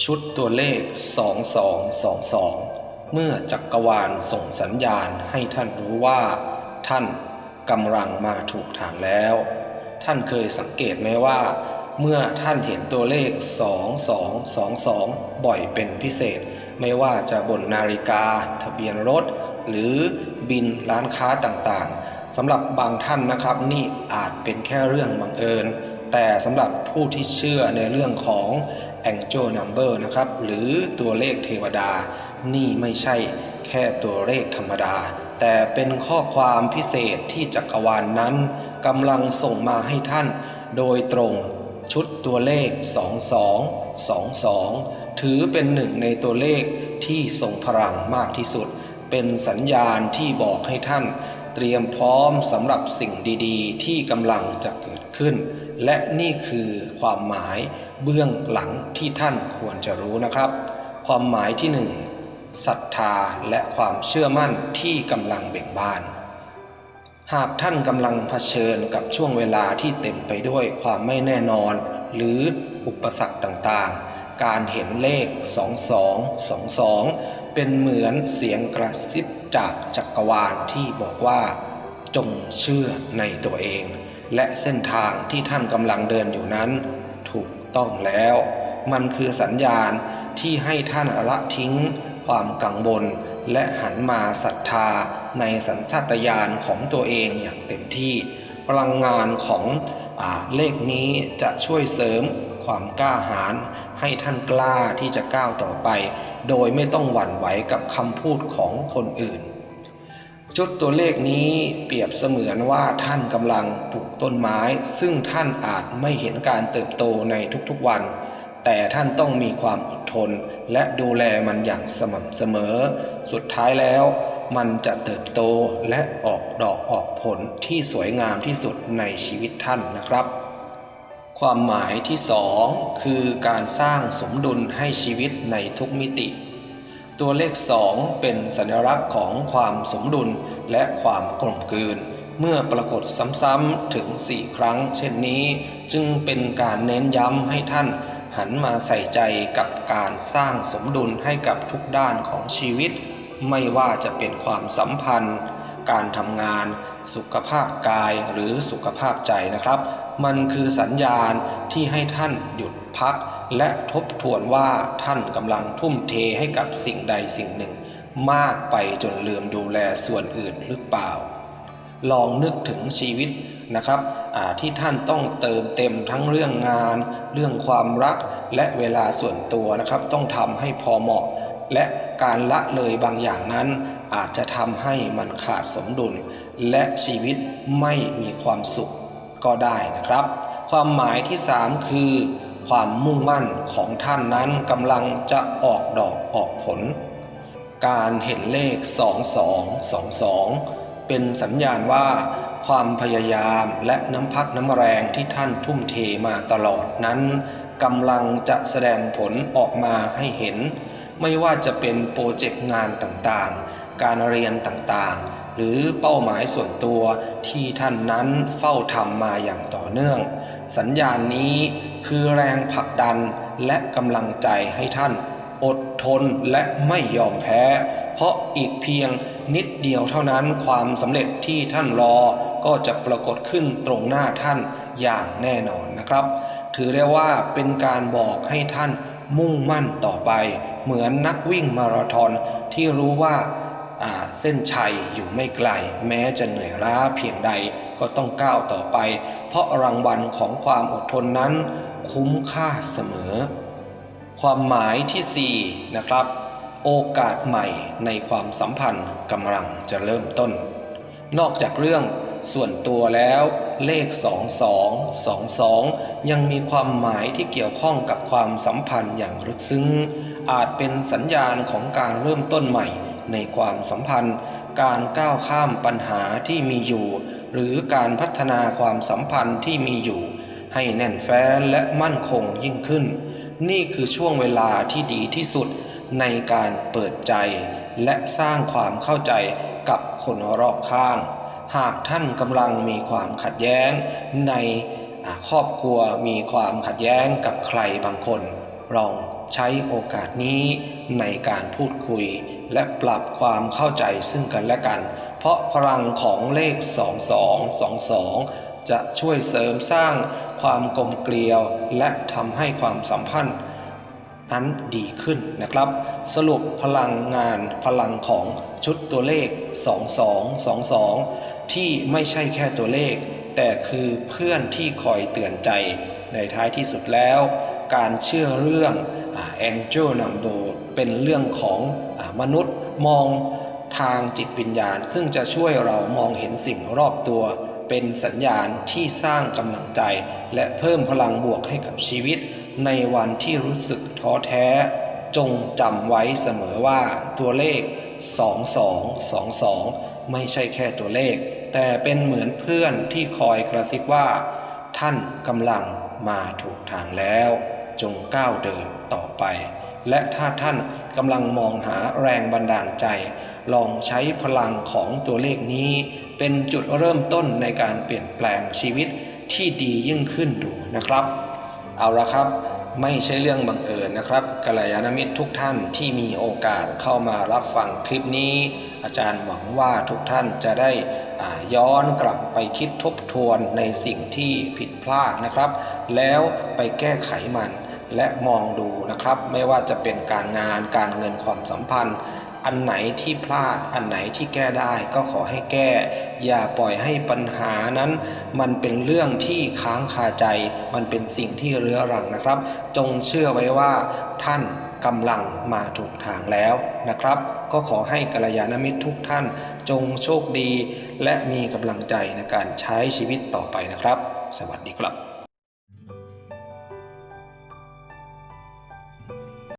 ชุดตัวเลข 2222 เมื่อจักรวาลส่งสัญญาณให้ท่านรู้ว่า ท่านกำลังมาถูกทางแล้ว ท่านเคยสังเกตไหมว่า เมื่อท่านเห็นตัวเลข 2222 บ่อยเป็นพิเศษ ไม่ว่าจะบนนาฬิกา ทะเบียนรถ หรือบินร้านค้าต่างๆสำหรับบางท่านนะครับนี่อาจเป็นแค่เรื่องบังเอิญ แต่สำหรับผู้ที่เชื่อในเรื่องของ Angel Number นะครับ หรือตัวเลขเทวดา นี่ไม่ใช่แค่ตัวเลขธรรมดา แต่เป็นข้อความพิเศษที่จักรวาลนนั้นกำลังส่งมาให้ท่าน โดยตรงชุดตัวเลข 2222 ถือเป็นหนึ่งในตัวเลขที่ทรงพลังมากที่สุด เป็นสัญญาณที่บอกให้ท่าน เตรียมพร้อมสำหรับสิ่งดีๆ ที่กำลังจะเกิดขึ้น และนี่คือความหมายเบื้องหลังที่ท่านควรจะรู้นะครับ ความหมายที่หนึ่งศรัทธาและความเชื่อมั่นที่กำลังเบ่งบาน หากท่านกำลังเผชิญกับช่วงเวลาที่เต็มไปด้วยความไม่แน่นอน หรืออุปสรรคต่างๆ การเห็นเลข 2222 เป็นเหมือนเสียงกระซิบจากจักรวาลที่บอกว่า จงเชื่อในตัวเอง และเส้นทางที่ท่านกำลังเดินอยู่นั้น ถูกต้องแล้ว มันคือสัญญาณที่ให้ท่านละทิ้ง ความกังวลและหันมาศรัทธาในสัญชาตญาณของตัวเองอย่างเต็มที่พลังงานของอเลขนี้จะช่วยเสริม ความกล้าหาญให้ท่านกล้าที่จะก้าวต่อไป โดยไม่ต้องหวั่นไหวกับคำพูดของคนอื่น จุดตัวเลขนี้เปรียบเสมือนว่าท่านกำลังปลูกต้นไม้ ซึ่งท่านอาจไม่เห็นการเติบโตในทุกๆวัน แต่ท่านต้องมีความอดทน และดูแลมันอย่างสม่ำเสมอ สุดท้ายแล้วมันจะเติบโตและออกดอกออกผลที่สวยงามที่สุดในชีวิตท่านนะครับ ความหมายที่สองคือการสร้างสมดุลให้ชีวิตในทุกมิติ ตัวเลข2เป็นสัญลักษณ์ของความสมดุลและความกลมกลืน เมื่อปรากฏซ้ำๆถึง 4 ครั้ง เช่นนี้ จึงเป็นการเน้นย้ำให้ท่านหันมาใส่ใจกับการสร้างสมดุลให้กับทุกด้านของชีวิต ไม่ว่าจะเป็นความสัมพันธ์ การทำงาน สุขภาพกายหรือสุขภาพใจนะครับ มันคือสัญญาณที่ให้ท่านหยุดพัก และทบทวนว่าท่านกำลังทุ่มเทให้กับสิ่งใดสิ่งหนึ่ง มากไปจนลืมดูแลส่วนอื่นหรือเปล่า ลองนึกถึงชีวิตนะครับที่ท่านต้องเติมเต็มทั้งเรื่องงาน เรื่องความรักและเวลาส่วนตัวนะครับ ต้องทำให้พอเหมาะ และการละเลยบางอย่างนั้น อาจจะทำให้มันขาดสมดุล และชีวิตไม่มีความสุข ก็ได้นะครับ ความหมายที่ 3 คือ ความมุ่งมั่นของท่านนั้นกำลังจะออกดอกออกผล การเห็นเลข 2222 เป็นสัญญาณว่า ความพยายามและน้ำพักน้ำแรงที่ท่านทุ่มเทมาตลอดนั้นกำลังจะแสดงผลออกมาให้เห็น ไม่ว่าจะเป็นโปรเจกต์งานต่างๆ การเรียนต่างๆ หรือเป้าหมายส่วนตัวที่ท่านนั้นเฝ้าทำมาอย่างต่อเนื่อง สัญญาณนี้คือแรงผลักดันและกำลังใจให้ท่านอดทนและไม่ยอมแพ้ เพราะอีกเพียงนิดเดียวเท่านั้นความสำเร็จที่ท่านรอก็จะปรากฏขึ้นตรงหน้าท่านอย่างแน่นอนนะครับ ถือได้ว่าเป็นการบอกให้ท่านมุ่งมั่นต่อไป เหมือนนักวิ่งมาราธอนที่รู้ว่า เส้นชัยอยู่ไม่ไกล แม้จะเหนื่อยล้าเพียงใดก็ต้องก้าวต่อไป เพราะรางวัลของความอดทนนั้น คุ้มค่าเสมอ ความหมายที่ 4 นะครับ โอกาสใหม่ในความสัมพันธ์กำลังจะเริ่มต้น นอกจากเรื่องส่วนตัวแล้วเลข 2222 ยังมีความหมายที่เกี่ยวข้องกับความสัมพันธ์อย่างลึกซึ้ง อาจเป็นสัญญาณของการเริ่มต้นใหม่ ในความสัมพันธ์ การก้าวข้ามปัญหาที่มีอยู่ หรือการพัฒนาความสัมพันธ์ที่มีอยู่ ให้แน่นแฟ้นและมั่นคงยิ่งขึ้น นี่คือช่วงเวลาที่ดีที่สุดในการเปิดใจ และสร้างความเข้าใจกับคนรอบข้าง หากท่านกำลังมีความขัดแย้ง ในครอบครัวมีความขัดแย้งกับใครบางคนลอง ใช้โอกาสนี้ในการพูดคุย และปรับความเข้าใจซึ่งกันและกัน เพราะพลังของเลข 2222 จะช่วยเสริมสร้างความกลมเกลียว และทำให้ความสัมพันธ์ นั้นดีขึ้นนะครับ สรุปพลังงานพลังของชุดตัวเลข 2222 ที่ไม่ใช่แค่ตัวเลข แต่คือเพื่อนที่คอยเตือนใจในท้ายที่สุดแล้ว การเชื่อเรื่องแองเจิลนัมโบเป็นเรื่องของอมนุษย์มองทางจิตวิญญาณ ซึ่งจะช่วยเรามองเห็นสิ่งรอบตัว เป็นสัญญาณที่สร้างกำลังใจ และเพิ่มพลังบวกให้กับชีวิต ในวันที่รู้สึกท้อแท้ จงจำไว้เสมอว่าตัวเลข 2222 ไม่ใช่แค่ตัวเลข แต่เป็นเหมือนเพื่อนที่คอยกระซิบว่า ท่านกำลังมาถูกทางแล้ว จงก้าวเดินต่อไป และถ้าท่านกำลังมองหาแรงบันดาลใจ ลองใช้พลังของตัวเลขนี้ เป็นจุดเริ่มต้นในการเปลี่ยนแปลงชีวิตที่ดียิ่งขึ้นดูนะครับ เอาละครับ ไม่ใช่เรื่องบังเอิญนะครับกัลยาณมิตรทุกท่านที่มีโอกาสเข้ามารับฟังคลิปนี้ อาจารย์หวังว่าทุกท่านจะได้ย้อนกลับไปคิดทบทวนในสิ่งที่ผิดพลาดนะครับ แล้วไปแก้ไขมันและมองดูนะครับ ไม่ว่าจะเป็นการงานการเงินความสัมพันธ์ อันไหนที่พลาดอันไหนที่แก้ได้ก็ขอให้แก้ อย่าปล่อยให้ปัญหานั้น มันเป็นเรื่องที่ค้างคาใจ มันเป็นสิ่งที่เรื้อรังนะครับ จงเชื่อไว้ว่าท่านกำลังมาถูกทางแล้วนะครับ ก็ขอให้กัลยาณมิตรทุกท่าน จงโชคดี และมีกำลังใจในการใช้ชีวิตต่อไปนะครับ สวัสดีครับ